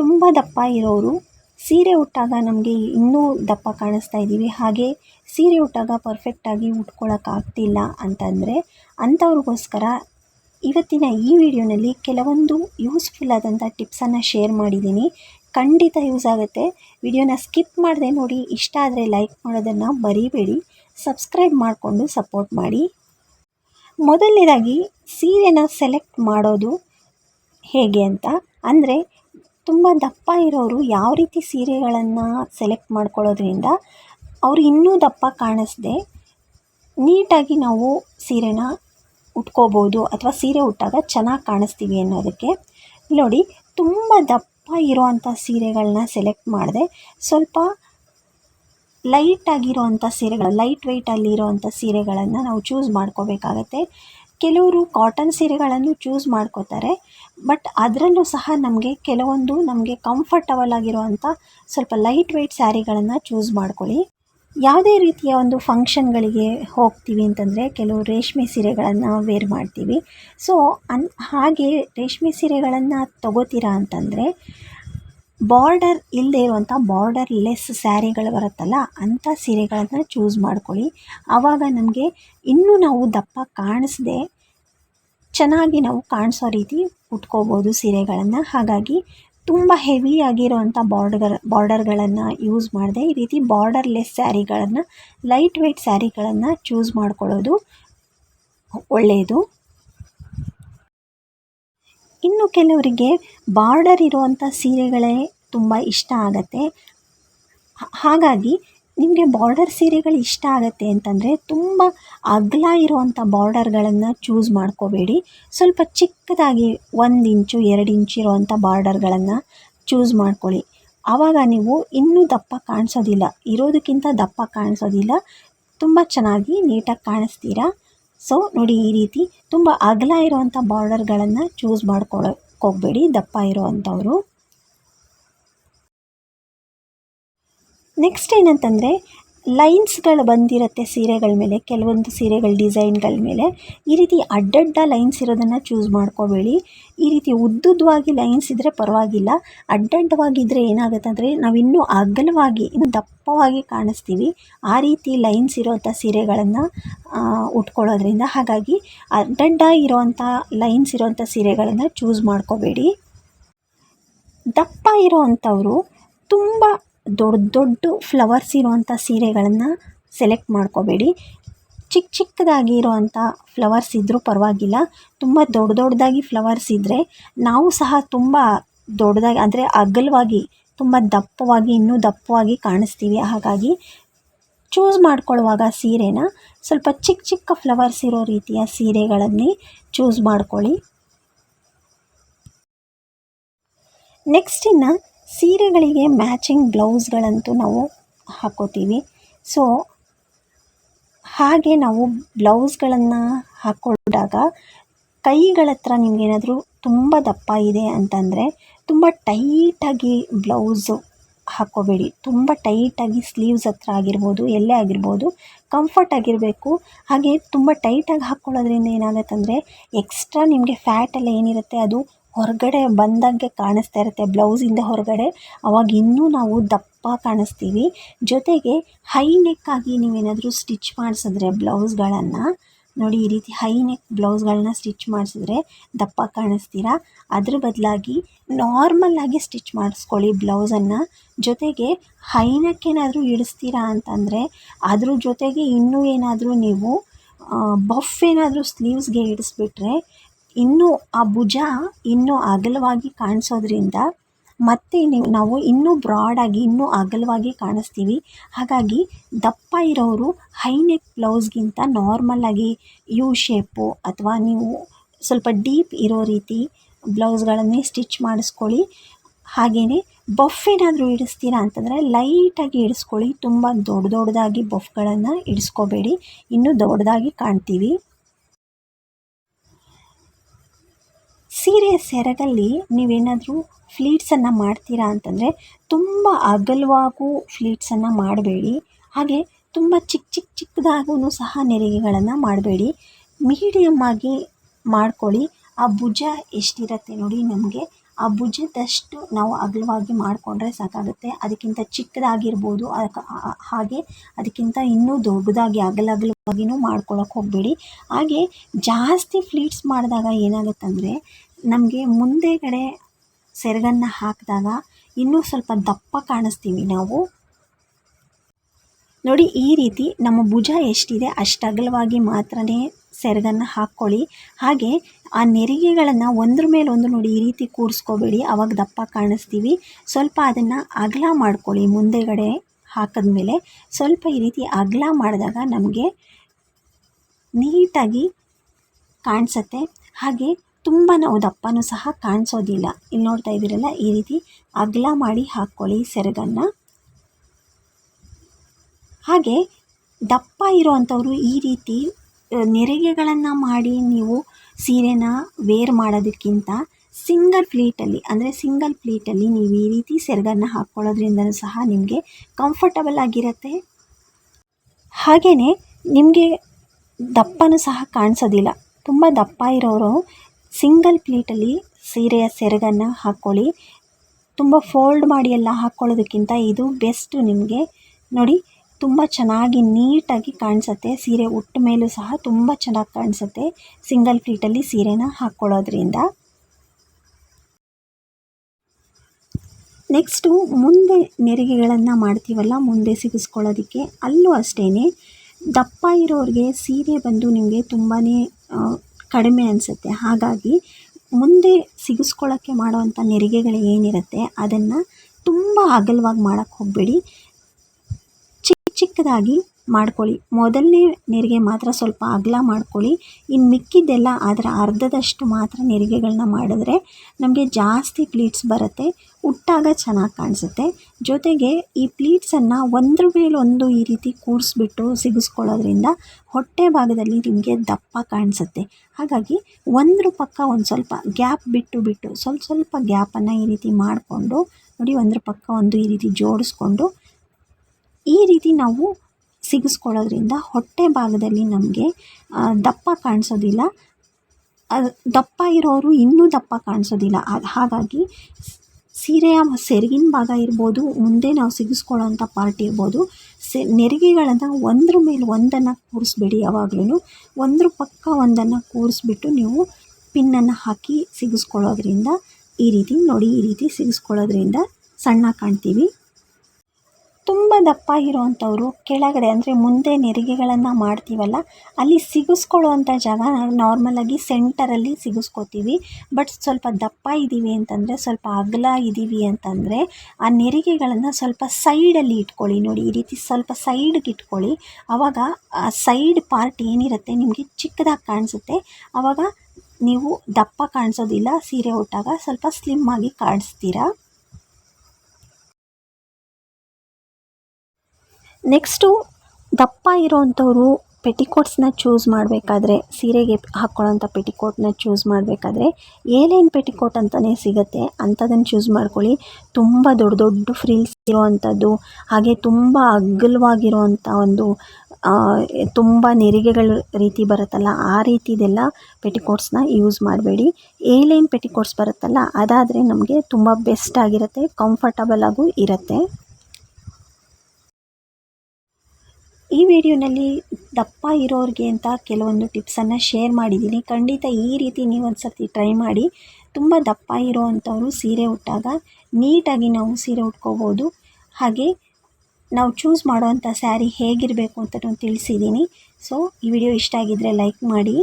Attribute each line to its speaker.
Speaker 1: ತುಂಬ ದಪ್ಪ ಇರೋರು, ಸೀರೆ ಉಟ್ಟಾಗ ನಮಗೆ ಇನ್ನೂ ದಪ್ಪ ಕಾಣಿಸ್ತಾ ಇದ್ದೀವಿ. ಹಾಗೆ ಸೀರೆ ಉಟ್ಟಾಗ ಪರ್ಫೆಕ್ಟಾಗಿ ಉಟ್ಕೊಳ್ಳೋಕ್ಕಾಗ್ತಿಲ್ಲ ಅಂತಂದರೆ ಅಂಥವ್ರಿಗೋಸ್ಕರ ಇವತ್ತಿನ ಈ ವಿಡಿಯೋನಲ್ಲಿ ಕೆಲವೊಂದು ಯೂಸ್ಫುಲ್ ಆದಂಥ ಟಿಪ್ಸನ್ನು ಶೇರ್ ಮಾಡಿದ್ದೀನಿ. ಖಂಡಿತ ಯೂಸ್ ಆಗುತ್ತೆ. ವಿಡಿಯೋನ ಸ್ಕಿಪ್ ಮಾಡದೆ ನೋಡಿ, ಇಷ್ಟ ಆದರೆ ಲೈಕ್ ಮಾಡೋದನ್ನು ಮರಿಬೇಡಿ. ಸಬ್ಸ್ಕ್ರೈಬ್ ಮಾಡಿಕೊಂಡು ಸಪೋರ್ಟ್ ಮಾಡಿ. ಮೊದಲನೇದಾಗಿ ಸೀರೆನ ಸೆಲೆಕ್ಟ್ ಮಾಡೋದು ಹೇಗೆ ಅಂತ ಅಂದರೆ ತುಂಬ ದಪ್ಪ ಇರೋರು ಯಾವ ರೀತಿ ಸೀರೆಗಳನ್ನು ಸೆಲೆಕ್ಟ್ ಮಾಡ್ಕೊಳ್ಳೋದ್ರಿಂದ ಅವ್ರು ಇನ್ನೂ ದಪ್ಪ ಕಾಣಿಸ್ದೆ, ನೀಟಾಗಿ ನಾವು ಸೀರೆನ ಉಟ್ಕೋಬೋದು ಅಥವಾ ಸೀರೆ ಉಟ್ಟಾಗ ಚೆನ್ನಾಗಿ ಕಾಣಿಸ್ತೀವಿ ಅನ್ನೋದಕ್ಕೆ. ನೋಡಿ, ತುಂಬ ದಪ್ಪ ಇರುವಂಥ ಸೀರೆಗಳನ್ನ ಸೆಲೆಕ್ಟ್ ಮಾಡಿದೆ, ಸ್ವಲ್ಪ ಲೈಟ್ ಆಗಿರುವಂಥ ಸೀರೆಗಳು ಲೈಟ್ ವೆಯ್ಟಲ್ಲಿ ಅಂಥ ಸೀರೆಗಳನ್ನು ನಾವು ಚೂಸ್ ಮಾಡ್ಕೋಬೇಕಾಗತ್ತೆ. ಕೆಲವರು ಕಾಟನ್ ಸೀರೆಗಳನ್ನು ಚೂಸ್ ಮಾಡ್ಕೋತಾರೆ ಬಟ್ ಅದರಲ್ಲೂ ಸಹ ನಮಗೆ ಕೆಲವೊಂದು ನಮಗೆ ಕಂಫರ್ಟಬಲ್ ಆಗಿರುವಂಥ ಸ್ವಲ್ಪ ಲೈಟ್ ವೆಯ್ಟ್ ಸ್ಯಾರಿಗಳನ್ನು ಚೂಸ್ ಮಾಡ್ಕೊಳ್ಳಿ. ಯಾವುದೇ ರೀತಿಯ ಒಂದು ಫಂಕ್ಷನ್ಗಳಿಗೆ ಹೋಗ್ತೀವಿ ಅಂತಂದರೆ ಕೆಲವು ರೇಷ್ಮೆ ಸೀರೆಗಳನ್ನು ವೇರ್ ಮಾಡ್ತೀವಿ. ಸೊ ಅನ್, ಹಾಗೆ ರೇಷ್ಮೆ ಸೀರೆಗಳನ್ನು ತಗೋತೀರಾ ಅಂತಂದರೆ ಬಾರ್ಡರ್ ಇಲ್ಲದೆ ಇರುವಂಥ ಬಾರ್ಡರ್ ಲೆಸ್ ಸ್ಯಾರಿಗಳು ಬರುತ್ತಲ್ಲ ಅಂಥ ಸೀರೆಗಳನ್ನು ಚೂಸ್ ಮಾಡ್ಕೊಳ್ಳಿ. ಆವಾಗ ನಮಗೆ ಇನ್ನೂ ನಾವು ದಪ್ಪ ಕಾಣಿಸ್ದೆ ಚೆನ್ನಾಗಿ ನಾವು ಕಾಣಿಸೋ ರೀತಿ ಉಟ್ಕೋಬೋದು ಸೀರೆಗಳನ್ನು. ಹಾಗಾಗಿ ತುಂಬ ಹೆವಿ ಆಗಿರೋವಂಥ ಬಾರ್ಡರ್ ಬಾರ್ಡರ್ಗಳನ್ನು ಯೂಸ್ ಮಾಡಿದೆ. ಈ ರೀತಿ ಬಾರ್ಡರ್ಲೆಸ್ ಸ್ಯಾರಿಗಳನ್ನು ಲೈಟ್ ವೆಯ್ಟ್ ಸ್ಯಾರಿಗಳನ್ನು ಚೂಸ್ ಮಾಡ್ಕೊಳ್ಳೋದು ಒಳ್ಳೆಯದು ಇನ್ನು ಕೆಲವರಿಗೆ ಬಾರ್ಡರ್ ಇರುವಂಥ ಸೀರೆಗಳೇ ತುಂಬ ಇಷ್ಟ ಆಗತ್ತೆ. ಹಾಗಾಗಿ ನಿಮಗೆ ಬಾರ್ಡರ್ ಸೀರೆಗಳು ಇಷ್ಟ ಆಗುತ್ತೆ ಅಂತಂದರೆ ತುಂಬ ಅಗಲ ಇರುವಂಥ ಬಾರ್ಡರ್ಗಳನ್ನು ಚೂಸ್ ಮಾಡ್ಕೋಬೇಡಿ. ಸ್ವಲ್ಪ ಚಿಕ್ಕದಾಗಿ ಒಂದು ಇಂಚು, ಎರಡು ಇಂಚು ಇರುವಂಥ ಬಾರ್ಡರ್ಗಳನ್ನು ಚೂಸ್ ಮಾಡ್ಕೊಳ್ಳಿ. ಆವಾಗ ನೀವು ಇನ್ನೂ ದಪ್ಪ ಕಾಣಿಸೋದಿಲ್ಲ. ಇರೋದಕ್ಕಿಂತ ದಪ್ಪ ಕಾಣಿಸೋದಿಲ್ಲ. ತುಂಬ ಚೆನ್ನಾಗಿ ನೀಟಾಗಿ ಕಾಣಿಸ್ತೀರಾ? ಸೊ ನೋಡಿ ಈ ರೀತಿ ತುಂಬ ಅಗಲ ಇರುವಂಥ ಬಾರ್ಡರ್ಗಳನ್ನು ಚೂಸ್ ಮಾಡ್ಕೊಳ್ಳೋಕೆ ಹೋಗಬೇಡಿ. ದಪ್ಪ ಇರುವಂಥವ್ರು ನೆಕ್ಸ್ಟ್ ಏನಂತಂದರೆ ಲೈನ್ಸ್ಗಳು ಬಂದಿರುತ್ತೆ ಸೀರೆಗಳ ಮೇಲೆ, ಕೆಲವೊಂದು ಸೀರೆಗಳ ಡಿಸೈನ್ಗಳ ಮೇಲೆ. ಈ ರೀತಿ ಅಡ್ಡಡ್ಡ ಲೈನ್ಸ್ ಇರೋದನ್ನು ಚೂಸ್ ಮಾಡ್ಕೋಬೇಡಿ. ಈ ರೀತಿ ಉದ್ದುದ್ದವಾಗಿ ಲೈನ್ಸ್ ಇದ್ದರೆ ಪರವಾಗಿಲ್ಲ. ಅಡ್ಡಡ್ಡವಾಗಿದ್ದರೆ ಏನಾಗುತ್ತೆ ಅಂದರೆ ನಾವು ಇನ್ನೂ ಅಗಲವಾಗಿ, ಇನ್ನು ದಪ್ಪವಾಗಿ ಕಾಣಿಸ್ತೀವಿ. ಆ ರೀತಿ ಲೈನ್ಸ್ ಇರೋವಂಥ ಸೀರೆಗಳನ್ನು ಉಟ್ಕೊಳ್ಳೋದ್ರಿಂದ. ಹಾಗಾಗಿ ಅಡ್ಡಡ್ಡ ಇರೋವಂಥ ಲೈನ್ಸ್ ಇರೋವಂಥ ಸೀರೆಗಳನ್ನು ಚೂಸ್ ಮಾಡ್ಕೋಬೇಡಿ. ದಪ್ಪ ಇರೋವಂಥವ್ರು ತುಂಬ ದೊಡ್ಡ ದೊಡ್ಡ ಫ್ಲವರ್ಸ್ ಇರುವಂಥ ಸೀರೆಗಳನ್ನು ಸೆಲೆಕ್ಟ್ ಮಾಡ್ಕೋಬೇಡಿ. ಚಿಕ್ಕ ಚಿಕ್ಕದಾಗಿ ಇರುವಂಥ ಫ್ಲವರ್ಸ್ ಇದ್ದರೂ ಪರವಾಗಿಲ್ಲ. ತುಂಬ ದೊಡ್ಡ ದೊಡ್ಡದಾಗಿ ಫ್ಲವರ್ಸ್ ಇದ್ದರೆ ನಾವು ಸಹ ತುಂಬ ದೊಡ್ಡದಾಗಿ ಅಂದರೆ ಅಗಲವಾಗಿ, ತುಂಬ ದಪ್ಪವಾಗಿ, ಇನ್ನೂ ದಪ್ಪವಾಗಿ ಕಾಣಿಸ್ತೀವಿ. ಹಾಗಾಗಿ ಚೂಸ್ ಮಾಡ್ಕೊಳ್ಳುವಾಗ ಸೀರೆನ ಸ್ವಲ್ಪ ಚಿಕ್ಕ ಚಿಕ್ಕ ಫ್ಲವರ್ಸ್ ಇರೋ ರೀತಿಯ ಸೀರೆಗಳನ್ನೇ ಚೂಸ್ ಮಾಡ್ಕೊಳ್ಳಿ. ನೆಕ್ಸ್ಟ್ ಇನ್ನು ಸೀರೆಗಳಿಗೆ ಮ್ಯಾಚಿಂಗ್ ಬ್ಲೌಸ್ಗಳಂತೂ ನಾವು ಹಾಕೋತೀವಿ. ಸೊ ಹಾಗೆ ನಾವು ಬ್ಲೌಸ್ಗಳನ್ನು ಹಾಕ್ಕೊಂಡಾಗ ಕೈಗಳ ಹತ್ರ ನಿಮಗೇನಾದರೂ ತುಂಬ ದಪ್ಪ ಇದೆ ಅಂತಂದರೆ ತುಂಬ ಟೈಟಾಗಿ ಬ್ಲೌಸು ಹಾಕ್ಕೋಬೇಡಿ ತುಂಬ ಟೈಟಾಗಿ ಸ್ಲೀವ್ಸ್ ಹತ್ರ ಆಗಿರ್ಬೋದು, ಎಲ್ಲೇ ಆಗಿರ್ಬೋದು ಕಂಫರ್ಟ್ ಆಗಿರಬೇಕು. ಹಾಗೆ ತುಂಬ ಟೈಟಾಗಿ ಹಾಕ್ಕೊಳ್ಳೋದ್ರಿಂದ ಏನಾಗುತ್ತಂದರೆ ಎಕ್ಸ್ಟ್ರಾ ನಿಮಗೆ ಫ್ಯಾಟ್ ಎಲ್ಲ ಏನಿರುತ್ತೆ ಅದು ಹೊರಗಡೆ ಬಂದಂಗೆ ಕಾಣಿಸ್ತಾ ಇರುತ್ತೆ ಬ್ಲೌಸಿಂದ ಹೊರಗಡೆ. ಅವಾಗ ಇನ್ನೂ ನಾವು ದಪ್ಪ ಕಾಣಿಸ್ತೀವಿ. ಜೊತೆಗೆ ಹೈ ನೆಕ್ ಆಗಿ ನೀವೇನಾದರೂ ಸ್ಟಿಚ್ ಮಾಡಿಸಿದ್ರೆ ಬ್ಲೌಸ್ಗಳನ್ನು, ನೋಡಿ ಈ ರೀತಿ ಹೈ ನೆಕ್ ಬ್ಲೌಸ್ಗಳನ್ನ ಸ್ಟಿಚ್ ಮಾಡಿಸಿದ್ರೆ ದಪ್ಪ ಕಾಣಿಸ್ತೀರಾ? ಅದ್ರ ಬದಲಾಗಿ ನಾರ್ಮಲ್ಲಾಗಿ ಸ್ಟಿಚ್ ಮಾಡಿಸ್ಕೊಳ್ಳಿ ಬ್ಲೌಸನ್ನು. ಜೊತೆಗೆ ಹೈ ನೆಕ್ ಏನಾದರೂ ಇಡಿಸ್ತೀರಾ ಅಂತಂದರೆ, ಅದ್ರ ಜೊತೆಗೆ ಇನ್ನೂ ಏನಾದರೂ ನೀವು ಬಫ್ ಏನಾದರೂ ಸ್ಲೀವ್ಸ್ಗೆ ಇಡಿಸ್ಬಿಟ್ರೆ ಇನ್ನೂ ಆ ಭುಜ ಇನ್ನೂ ಅಗಲವಾಗಿ ಕಾಣಿಸೋದ್ರಿಂದ ಮತ್ತೆ ನೀವು, ನಾವು ಇನ್ನೂ ಬ್ರಾಡಾಗಿ ಇನ್ನೂ ಅಗಲವಾಗಿ ಕಾಣಿಸ್ತೀವಿ. ಹಾಗಾಗಿ ದಪ್ಪ ಇರೋರು ಹೈ ನೆಕ್ ಬ್ಲೌಸ್ಗಿಂತ ನಾರ್ಮಲ್ಲಾಗಿ ಯು ಶೇಪು ಅಥವಾ ನೀವು ಸ್ವಲ್ಪ ಡೀಪ್ ಇರೋ ರೀತಿ ಬ್ಲೌಸ್ಗಳನ್ನೇ ಸ್ಟಿಚ್ ಮಾಡಿಸ್ಕೊಳ್ಳಿ. ಹಾಗೆಯೇ ಬಫ್ ಏನಾದರೂ ಇಡಿಸ್ತೀರಾ ಅಂತಂದರೆ ಲೈಟಾಗಿ ಇಡಿಸ್ಕೊಳ್ಳಿ. ತುಂಬ ದೊಡ್ಡ ದೊಡ್ಡದಾಗಿ ಬಫ್ಗಳನ್ನು ಇಡಿಸ್ಕೋಬೇಡಿ. ಇನ್ನೂ ದೊಡ್ಡದಾಗಿ ಕಾಣ್ತೀವಿ. ಸೀರೆ ಸೆರಗಲ್ಲಿ ನೀವೇನಾದರೂ ಫ್ಲೀಟ್ಸನ್ನು ಮಾಡ್ತೀರಾ ಅಂತಂದರೆ ತುಂಬ ಅಗಲವಾಗೂ ಫ್ಲೀಟ್ಸನ್ನು ಮಾಡಬೇಡಿ. ಹಾಗೆ ತುಂಬ ಚಿಕ್ಕ ಚಿಕ್ಕ ಚಿಕ್ಕದಾಗೂ ಸಹ ನೆರಿಗೆಗಳನ್ನು ಮಾಡಬೇಡಿ. ಮೀಡಿಯಮ್ ಆಗಿ ಮಾಡ್ಕೊಳ್ಳಿ. ಆ ಭುಜ ಎಷ್ಟಿರುತ್ತೆ ನೋಡಿ ನಮಗೆ. ಆ ಭುಜದಷ್ಟು ನಾವು ಅಗಲವಾಗಿ ಮಾಡಿಕೊಂಡ್ರೆ ಸಾಕಾಗುತ್ತೆ. ಅದಕ್ಕಿಂತ ಚಿಕ್ಕದಾಗಿರ್ಬೋದು ಹಾಗೆ ಅದಕ್ಕಿಂತ ಇನ್ನೂ ದೊಡ್ಡದಾಗಿ ಅಗಲ ಅಗಲವಾಗಿಯೂ ಮಾಡ್ಕೊಳಕ್ಕೆ ಹೋಗಬೇಡಿ. ಹಾಗೆ ಜಾಸ್ತಿ ಫ್ಲೀಟ್ಸ್ ಮಾಡಿದಾಗ ಏನಾಗುತ್ತಂದರೆ ನಮಗೆ ಮುಂದೆಗಡೆ ಸೆರಗನ್ನು ಹಾಕಿದಾಗ ಇನ್ನೂ ಸ್ವಲ್ಪ ದಪ್ಪ ಕಾಣಿಸ್ತೀವಿ ನಾವು. ನೋಡಿ, ಈ ರೀತಿ ನಮ್ಮ ಭುಜ ಎಷ್ಟಿದೆ ಅಷ್ಟು ಅಗಲವಾಗಿ ಮಾತ್ರನೇ ಸೆರಗನ್ನು ಹಾಕ್ಕೊಳ್ಳಿ. ಹಾಗೆ ಆ ನೆರಿಗೆಗಳನ್ನು ಒಂದ್ರ ಮೇಲೆ ಒಂದು ನೋಡಿ ಈ ರೀತಿ ಕೂರಿಸ್ಕೋಬೇಡಿ, ಅವಾಗ ದಪ್ಪ ಕಾಣಿಸ್ತೀವಿ. ಸ್ವಲ್ಪ ಅದನ್ನು ಅಗಲ ಮಾಡ್ಕೊಳ್ಳಿ ಮುಂದೆಗಡೆ ಹಾಕಿದ್ಮೇಲೆ. ಸ್ವಲ್ಪ ಈ ರೀತಿ ಅಗಲ ಮಾಡಿದಾಗ ನಮಗೆ ನೀಟಾಗಿ ಕಾಣಿಸುತ್ತೆ. ಹಾಗೆ ತುಂಬ ನಾವು ದಪ್ಪನೂ ಸಹ ಕಾಣಿಸೋದಿಲ್ಲ. ಇಲ್ಲಿ ನೋಡ್ತಾ ಇದ್ದೀರಲ್ಲ, ಈ ರೀತಿ ಅಗಲ ಮಾಡಿ ಹಾಕ್ಕೊಳ್ಳಿ ಸೆರಗನ್ನು. ಹಾಗೆ ದಪ್ಪ ಇರೋವಂಥವ್ರು ಈ ರೀತಿ ನೆರಿಗೆಗಳನ್ನು ಮಾಡಿ ನೀವು ಸೀರೆನ ವೇರ್ ಮಾಡೋದಕ್ಕಿಂತ ಸಿಂಗಲ್ ಪ್ಲೇಟಲ್ಲಿ ಅಂದರೆ ಸಿಂಗಲ್ ಪ್ಲೇಟಲ್ಲಿ ನೀವು ಈ ರೀತಿ ಸೆರಗನ್ನು ಹಾಕ್ಕೊಳ್ಳೋದ್ರಿಂದಲೂ ಸಹ ನಿಮಗೆ ಕಂಫರ್ಟಬಲ್ ಆಗಿರುತ್ತೆ. ಹಾಗೆಯೇ ನಿಮಗೆ ದಪ್ಪನೂ ಸಹ ಕಾಣಿಸೋದಿಲ್ಲ. ತುಂಬ ದಪ್ಪ ಇರೋರು ಸಿಂಗಲ್ ಪ್ಲೇಟಲ್ಲಿ ಸೀರೆಯ ಸೆರಗನ್ನು ಹಾಕ್ಕೊಳ್ಳಿ. ತುಂಬ ಫೋಲ್ಡ್ ಮಾಡಿ ಎಲ್ಲ ಹಾಕ್ಕೊಳ್ಳೋದಕ್ಕಿಂತ ಇದು ಬೆಸ್ಟು ನಿಮಗೆ. ನೋಡಿ, ತುಂಬ ಚೆನ್ನಾಗಿ ನೀಟಾಗಿ ಕಾಣಿಸುತ್ತೆ. ಸೀರೆ ಉಟ್ಟ ಮೇಲೂ ಸಹ ತುಂಬ ಚೆನ್ನಾಗಿ ಕಾಣಿಸುತ್ತೆ ಸಿಂಗಲ್ ಪ್ಲೇಟಲ್ಲಿ ಸೀರೆನ ಹಾಕ್ಕೊಳ್ಳೋದ್ರಿಂದ. ನೆಕ್ಸ್ಟು ಮುಂದೆ ನೆರಿಗೆಗಳನ್ನು ಮಾಡ್ತೀವಲ್ಲ, ಮುಂದೆ ಸಿಗಿಸ್ಕೊಳ್ಳೋದಕ್ಕೆ, ಅಲ್ಲೂ ಅಷ್ಟೇ ದಪ್ಪ ಇರೋರಿಗೆ ಸೀರೆ ಬಂದು ನಿಮಗೆ ತುಂಬಾ ಕಡಿಮೆ ಅನಿಸುತ್ತೆ. ಹಾಗಾಗಿ ಮುಂದೆ ಸಿಗಿಸ್ಕೊಳ್ಳೋಕ್ಕೆ ಮಾಡುವಂಥ ನೆರಿಗೆಗಳು ಏನಿರುತ್ತೆ ಅದನ್ನು ತುಂಬ ಅಗಲವಾಗಿ ಮಾಡೋಕ್ಕೆ ಹೋಗಬೇಡಿ. ಚಿಕ್ಕ ಚಿಕ್ಕದಾಗಿ ಮಾಡ್ಕೊಳ್ಳಿ. ಮೊದಲನೇ ನೆರಿಗೆ ಮಾತ್ರ ಸ್ವಲ್ಪ ಅಗಲ ಮಾಡ್ಕೊಳ್ಳಿ. ಇನ್ನು ಮಿಕ್ಕಿದ್ದೆಲ್ಲ ಅದರ ಅರ್ಧದಷ್ಟು ಮಾತ್ರ ನೆರಿಗೆಗಳನ್ನ ಮಾಡಿದ್ರೆ ನಮಗೆ ಜಾಸ್ತಿ ಪ್ಲೀಟ್ಸ್ ಬರುತ್ತೆ. ಉಟ್ಟಾಗ ಚೆನ್ನಾಗಿ ಕಾಣಿಸುತ್ತೆ. ಜೊತೆಗೆ ಈ ಪ್ಲೀಟ್ಸನ್ನು ಒಂದ್ರ ಮೇಲೊಂದು ಈ ರೀತಿ ಕೂರಿಸ್ಬಿಟ್ಟು ಸಿಗಿಸ್ಕೊಳ್ಳೋದ್ರಿಂದ ಹೊಟ್ಟೆ ಭಾಗದಲ್ಲಿ ನಿಮಗೆ ದಪ್ಪ ಕಾಣಿಸುತ್ತೆ. ಹಾಗಾಗಿ ಒಂದ್ರ ಪಕ್ಕ ಒಂದು ಸ್ವಲ್ಪ ಗ್ಯಾಪ್ ಬಿಟ್ಟು ಬಿಟ್ಟು ಸ್ವಲ್ಪ ಸ್ವಲ್ಪ ಗ್ಯಾಪನ್ನು ಈ ರೀತಿ ಮಾಡಿಕೊಂಡು ನೋಡಿ ಒಂದ್ರ ಪಕ್ಕ ಒಂದು ಈ ರೀತಿ ಜೋಡಿಸ್ಕೊಂಡು ಈ ರೀತಿ ನಾವು ಸಿಗಿಸ್ಕೊಳ್ಳೋದ್ರಿಂದ ಹೊಟ್ಟೆ ಭಾಗದಲ್ಲಿ ನಮಗೆ ದಪ್ಪ ಕಾಣಿಸೋದಿಲ್ಲ. ದಪ್ಪ ಇರೋರು ಇನ್ನೂ ದಪ್ಪ ಕಾಣಿಸೋದಿಲ್ಲ. ಹಾಗಾಗಿ ಸೀರೆಯ ಸೆರಗಿನ ಭಾಗ ಇರ್ಬೋದು, ಮುಂದೆ ನಾವು ಸಿಗಿಸ್ಕೊಳ್ಳೋಂಥ ಪಾರ್ಟ್ ಇರ್ಬೋದು. ಸೆ, ನೆರಿಗೆಗಳನ್ನು ಒಂದ್ರ ಮೇಲೆ ಒಂದನ್ನು ಕೂರಿಸ್ಬೇಡಿ ಯಾವಾಗಲೂ ಒಂದ್ರ ಪಕ್ಕ ಒಂದನ್ನು ಕೂರಿಸ್ಬಿಟ್ಟು ನೀವು ಪಿನ್ನನ್ನು ಹಾಕಿ ಸಿಗಿಸ್ಕೊಳ್ಳೋದ್ರಿಂದ ಈ ರೀತಿ ನೋಡಿ, ಈ ರೀತಿ ಸಿಗಿಸ್ಕೊಳ್ಳೋದ್ರಿಂದ ಸಣ್ಣ ಕಾಣ್ತೀವಿ. ತುಂಬ ದಪ್ಪ ಇರುವಂಥವ್ರು ಕೆಳಗಡೆ ಅಂದರೆ ಮುಂದೆ ನೆರಿಗೆಗಳನ್ನು ಮಾಡ್ತೀವಲ್ಲ, ಅಲ್ಲಿ ಸಿಗಿಸ್ಕೊಳ್ಳುವಂಥ ಜಾಗ ನಾರ್ಮಲಾಗಿ ಸೆಂಟರಲ್ಲಿ ಸಿಗಿಸ್ಕೋತೀವಿ. ಬಟ್ ಸ್ವಲ್ಪ ದಪ್ಪ ಇದ್ದೀವಿ ಅಂತಂದರೆ, ಸ್ವಲ್ಪ ಅಗಲ ಇದ್ದೀವಿ ಅಂತಂದರೆ, ಆ ನೆರಿಗೆಗಳನ್ನು ಸ್ವಲ್ಪ ಸೈಡಲ್ಲಿ ಇಟ್ಕೊಳ್ಳಿ. ನೋಡಿ, ಈ ರೀತಿ ಸ್ವಲ್ಪ ಸೈಡ್ಗೆ ಇಟ್ಕೊಳ್ಳಿ. ಆವಾಗ ಆ ಸೈಡ್ ಪಾರ್ಟ್ ಏನಿರುತ್ತೆ ನಿಮಗೆ ಚಿಕ್ಕದಾಗಿ ಕಾಣಿಸುತ್ತೆ. ಆವಾಗ ನೀವು ದಪ್ಪ ಕಾಣಿಸೋದಿಲ್ಲ, ಸೀರೆ ಉಟ್ಟಾಗ ಸ್ವಲ್ಪ ಸ್ಲಿಮ್ ಆಗಿ ಕಾಣಿಸ್ತೀರಾ? ನೆಕ್ಸ್ಟು ದಪ್ಪ ಇರೋವಂಥವ್ರು ಪೆಟಿಕೋಟ್ಸ್ನ ಚೂಸ್ ಮಾಡಬೇಕಾದ್ರೆ, ಸೀರೆಗೆ ಹಾಕ್ಕೊಳ್ಳೋಂಥ ಪೆಟಿಕೋಟ್ನ ಚೂಸ್ ಮಾಡಬೇಕಾದ್ರೆ, ಏಲೈನ್ ಪೆಟಿಕೋಟ್ ಅಂತಲೇ ಸಿಗುತ್ತೆ ಅಂಥದ್ದನ್ನು ಚೂಸ್ ಮಾಡ್ಕೊಳ್ಳಿ. ತುಂಬ ದೊಡ್ಡ ದೊಡ್ಡ ಫ್ರಿಲ್ಸ್ ಇರೋವಂಥದ್ದು ಹಾಗೆ ತುಂಬ ಅಗ್ಗಲವಾಗಿರುವಂಥ ಒಂದು ತುಂಬ ನೆರಿಗೆಗಳ ರೀತಿ ಬರುತ್ತಲ್ಲ, ಆ ರೀತಿದೆಲ್ಲ ಪೆಟಿಕೋಟ್ಸ್ನ ಯೂಸ್ ಮಾಡಬೇಡಿ. ಏಲೇನು ಪೆಟಿಕೋಟ್ಸ್ ಬರುತ್ತಲ್ಲ, ಅದಾದರೆ ನಮಗೆ ತುಂಬ ಬೆಸ್ಟ್ ಆಗಿರುತ್ತೆ, ಕಂಫರ್ಟಬಲ್ ಆಗೂ ಇರುತ್ತೆ. ಈ ವಿಡಿಯೋನಲ್ಲಿ ದಪ್ಪ ಇರೋರಿಗೆ ಅಂತ ಕೆಲವೊಂದು ಟಿಪ್ಸನ್ನು ಶೇರ್ ಮಾಡಿದ್ದೀನಿ. ಖಂಡಿತ ಈ ರೀತಿ ನೀವು ಒಂದು ಸರ್ತಿ ಟ್ರೈ ಮಾಡಿ. ತುಂಬ ದಪ್ಪ ಇರೋ ಅಂಥವರು ಸೀರೆ ಉಟ್ಟಾಗ ನೀಟಾಗಿ ನಾವು ಸೀರೆ ಉಟ್ಕೋಬೋದು. ಹಾಗೆ ನಾವು ಚೂಸ್ ಮಾಡೋವಂಥ ಸ್ಯಾರಿ ಹೇಗಿರಬೇಕು ಅಂತ ನಾನು ತಿಳಿಸಿದ್ದೀನಿ. ಸೊ ಈ ವಿಡಿಯೋ ಇಷ್ಟ ಆಗಿದ್ದರೆ ಲೈಕ್ ಮಾಡಿ.